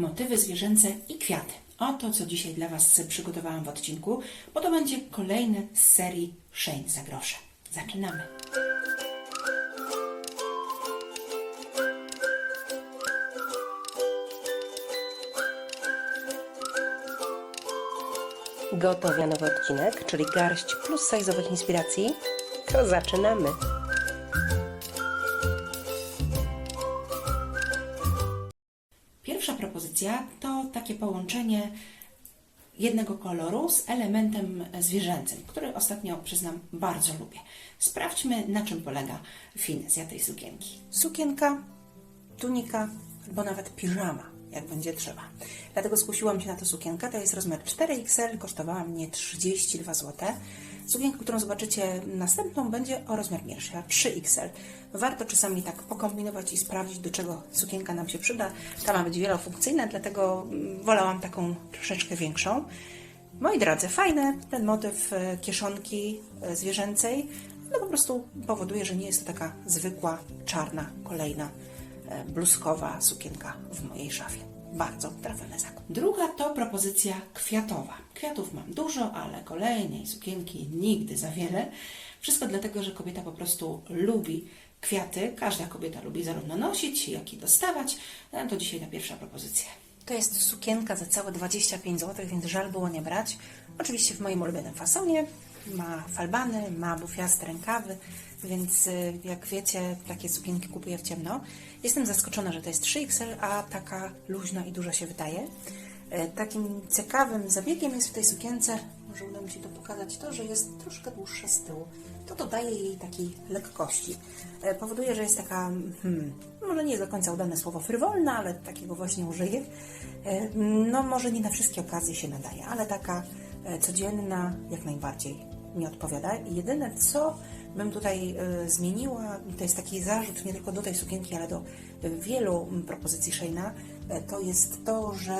motywy zwierzęce i kwiaty. Oto, co dzisiaj dla Was przygotowałam w odcinku, bo to będzie kolejny z serii Shane za grosze. Zaczynamy. Gotowi na nowy odcinek, czyli garść plus size'owych inspiracji? To zaczynamy! To takie połączenie jednego koloru z elementem zwierzęcym, który ostatnio, przyznam, bardzo lubię. Sprawdźmy, na czym polega finezja tej sukienki. Sukienka, tunika albo nawet piżama, jak będzie trzeba. Dlatego skusiłam się na tę sukienkę. To jest rozmiar 4XL, kosztowała mnie 32 zł. Sukienka, którą zobaczycie następną, będzie o rozmiar mniejszy, a 3XL. Warto czasami tak pokombinować i sprawdzić, do czego sukienka nam się przyda. Ta ma być wielofunkcyjna, dlatego mm, wolałam taką troszeczkę większą. Moi drodzy, fajne ten motyw e, kieszonki e, zwierzęcej. No po prostu powoduje, że nie jest to taka zwykła, czarna, kolejna e, bluzkowa sukienka w mojej szafie. Bardzo trafiony zakup. Druga to propozycja kwiatowa. Kwiatów mam dużo, ale kolejnej sukienki nigdy za wiele. Wszystko dlatego, że kobieta po prostu lubi kwiaty. Każda kobieta lubi zarówno nosić, jak i dostawać. No to dzisiaj ta pierwsza propozycja. To jest sukienka za całe 25 zł, więc żal było nie brać. Oczywiście w moim ulubionym fasonie. Ma falbany, ma bufiaste rękawy, więc y, jak wiecie, takie sukienki kupuję w ciemno. Jestem zaskoczona, że to jest 3XL, a taka luźna i duża się wydaje. E, Takim ciekawym zabiegiem jest w tej sukience, może uda mi się to pokazać, to, że jest troszkę dłuższa z tyłu. To dodaje jej takiej lekkości. E, Powoduje, że jest taka, hmm, może nie jest do końca udane słowo frywolna, ale takiego właśnie użyję. E, No może nie na wszystkie okazje się nadaje, ale taka codzienna jak najbardziej mi odpowiada. Jedyne co bym tutaj e, zmieniła, to jest taki zarzut nie tylko do tej sukienki, ale do wielu mm, propozycji Shayna, e, to jest to, że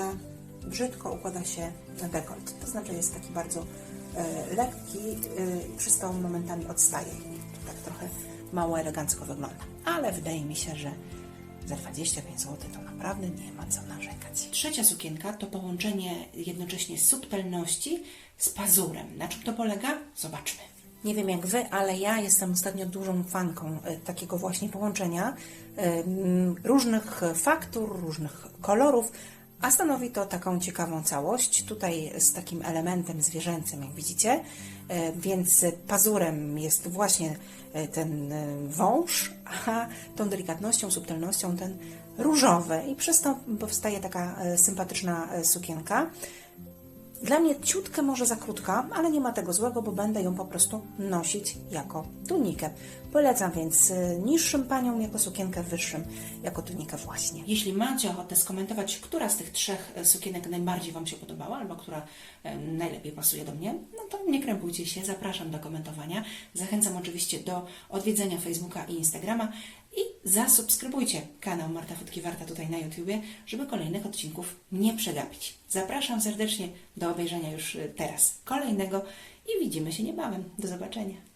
brzydko układa się dekolt. To znaczy jest taki bardzo e, lekki e, przez to momentami odstaje. Tak trochę mało elegancko wygląda. Ale wydaje mi się, że za 25 zł to naprawdę nie ma co narzekać. Trzecia sukienka to połączenie jednocześnie subtelności z pazurem. Na czym to polega? Zobaczmy. Nie wiem jak Wy, ale ja jestem ostatnio dużą fanką e, takiego właśnie połączenia e, różnych faktur, różnych kolorów, a stanowi to taką ciekawą całość. Tutaj z takim elementem zwierzęcym, jak widzicie, e, więc pazurem jest właśnie e, ten e, wąż, a tą delikatnością, subtelnością ten różowy i przez to powstaje taka sympatyczna sukienka. Dla mnie ciutkę może za krótka, ale nie ma tego złego, bo będę ją po prostu nosić jako tunikę. Polecam więc y, niższym paniom jako sukienkę, wyższym jako tunikę właśnie. Jeśli macie ochotę skomentować, która z tych trzech e, sukienek najbardziej Wam się podobała, albo która e, najlepiej pasuje do mnie, no to nie krępujcie się, zapraszam do komentowania. Zachęcam oczywiście do odwiedzenia Facebooka i Instagrama i zasubskrybujcie kanał Marta Fotki Warta tutaj na YouTubie, żeby kolejnych odcinków nie przegapić. Zapraszam serdecznie do obejrzenia już y, teraz kolejnego i widzimy się niebawem. Do zobaczenia.